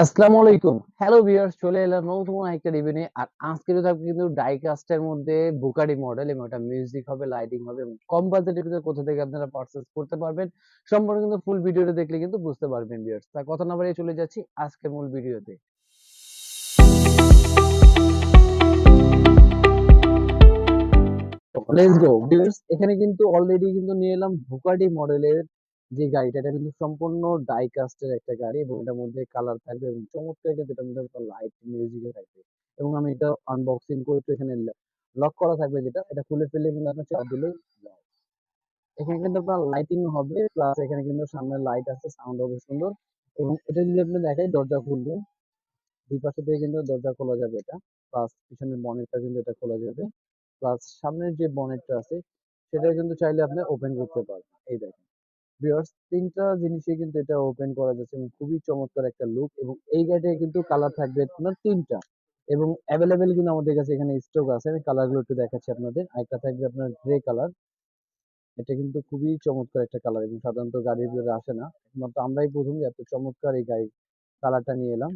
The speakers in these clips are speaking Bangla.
আসসালামু আলাইকুম। হ্যালো ভিউয়ার্স চলে এলাম নতুন একটা আর আজকে থাকবে কিন্তু ডাইকাস্টের মধ্যে বুকারি মডেল এবং মিউজিক হবে লাইটিং হবে কম বাজেটের ভিতরে কোথা থেকে আপনারা করতে পারবেন সম্পূর্ণ কিন্তু ফুল ভিডিওটা দেখলে কিন্তু বুঝতে পারবেন ভিউয়ার্স তা কথা না বাড়িয়ে চলে যাচ্ছি আজকের মূল ভিডিওতে লেটস গো ভিউয়ার্স এখানে কিন্তু অলরেডি কিন্তু নিয়ে এলাম বুকাটি মডেলের যে গাড়িটা, এটা কিন্তু সম্পূর্ণ ডাই কাস্টের একটা গাড়ি এবং এটার মধ্যে কালার থাকবে এবং চমৎকার কিন্তু এটার মধ্যে লাইট মিউজিকও থাকবে এবং আমি এটা আনবক্সিং করে একটু এখানে লক করা থাকবে যেটা, এটা খুলে ফেলে কিন্তু আপনার চাপ দিলে। এখানে কিন্তু আপনার লাইটিং হবে প্লাস এখানে কিন্তু সামনে লাইট আছে সাউন্ড হবে সুন্দর এবং এটা যদি আপনি দেখাই দরজা খুলবে, দুই পাশে থেকে কিন্তু দরজা খোলা যাবে এটা প্লাস পিছনের বনেটটা কিন্তু এটা খোলা যাবে প্লাস সামনের যে বনেটটা আছে সেটা কিন্তু চাইলে আপনি ওপেন করতে পারবেন এই দেখেন ভিউয়ার্স তিনটা জিনিসই কিন্তু এটা ওপেন করা যাচ্ছে এবং খুবই চমৎকার একটা লুক এবং এই গাড়িটায় কিন্তু কালার থাকবে আপনার তিনটা এবং অ্যাভেলেবেল কিন্তু আমাদের কাছে এখানে স্টক আছে। আমি কালারগুলো একটু দেখাচ্ছি আপনাদের। আরেকটা থাকবে আপনার গ্রে কালার এটা কিন্তু খুবই চমৎকার একটা কালার এবং সাধারণত গাড়ির ভিতরে আসে না। একমাত্র আমরাই প্রথম এত চমৎকার এই গাড়ির কালারটা নিয়ে এলাম।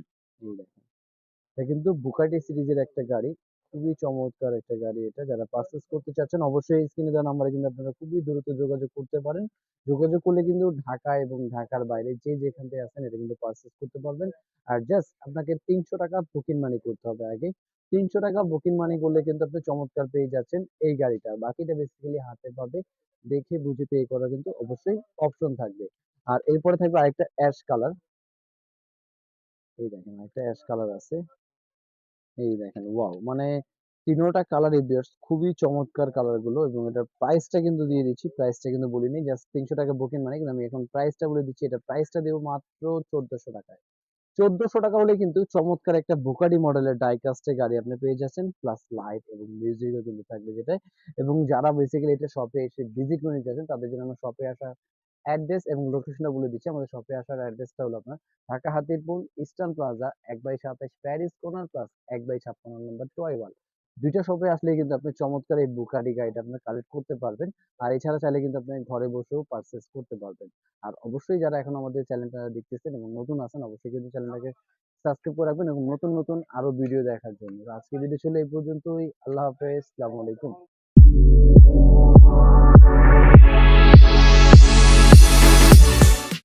এটা কিন্তু বুকাটি সিরিজের একটা গাড়ি। খুবই চমৎকার একটা গাড়ি এটা। যারা পারচেজ করতে চাচ্ছেন, অবশ্যই স্ক্রিনে দেওয়া নাম্বারে কিন্তু আপনারা খুবই দ্রুত যোগাযোগ করতে পারেন। যোগাযোগ করলে কিন্তু ঢাকা এবং ঢাকার বাইরে যে যেখান থেকে আছেন এটা কিন্তু পারচেজ করতে পারবেন। আর জাস্ট আপনাকে তিনশো টাকা বুকিং মানি করতে হবে আগে। তিনশো টাকা বুকিং মানি করলে কিন্তু আপনি চমৎকার পেয়ে যাচ্ছেন এই গাড়িটা। বাকিটা বেসিক্যালি হাতে পাবে, দেখে বুঝে পে করা কিন্তু অবশ্যই অপশন থাকবে। আর এরপরে থাকবে আরেকটা অ্যাশ কালার এই দেখেন একটা অ্যাশ কালার আছে। এই দেখেন ওয়াও মানে তিনোটা কালার এভিয়ার্স খুবই চমৎকার কালারগুলো এবং এটার প্রাইসটা কিন্তু দিয়ে দিচ্ছি। প্রাইসটা কিন্তু বলিনি জাস্ট তিনশো টাকা বুকিং মানে কিন্তু আমি এখন প্রাইসটা বলে দিচ্ছি, এটা প্রাইসটা দেবো মাত্র চোদ্দোশো টাকায়। চোদ্দশো টাকা হলে কিন্তু চমৎকার একটা বুকাডি মডেলের ডাইকাস্টে গাড়ি আপনি পেয়ে যাচ্ছেন প্লাস লাইট এবং মিউজিকও কিন্তু থাকবে যেটা এবং যারা বেসিক্যালি এটা শপে এসে ভিজিট করে নিতে চাচ্ছেন তাদের জন্য আমরা শপে আসা অ্যাড্রেস এবং লোকেশনটা বলে দিচ্ছি। আমাদের শপে আসার অ্যাড্রেসটা হলো আপনার ঢাকা হাতিরপুল ইস্টার্ন প্লাজা এক বাই সাতাশ প্যারিস কর্নার প্লাস এক বাই ছাপ্পান্ন নম্বর টয়ওয়াল দুইটা শপে আসলে কিন্তু আপনি চমৎকার এই বুকারি গাইড আপনি কালেক্ট করতে পারবেন। আর এছাড়া চাইলে কিন্তু আপনি ঘরে বসেও পারচেস করতে পারবেন। আর অবশ্যই যারা এখন আমাদের চ্যানেলটা দেখতেছেন এবং নতুন আছেন, অবশ্যই কিন্তু চ্যানেলটাকে সাবস্ক্রাইব করে রাখবেন এবং নতুন নতুন আরও ভিডিও দেখার জন্য। আজকে ভিডিও ছিল এই পর্যন্তই। আল্লাহ হাফেজ। আসসালামু আলাইকুম।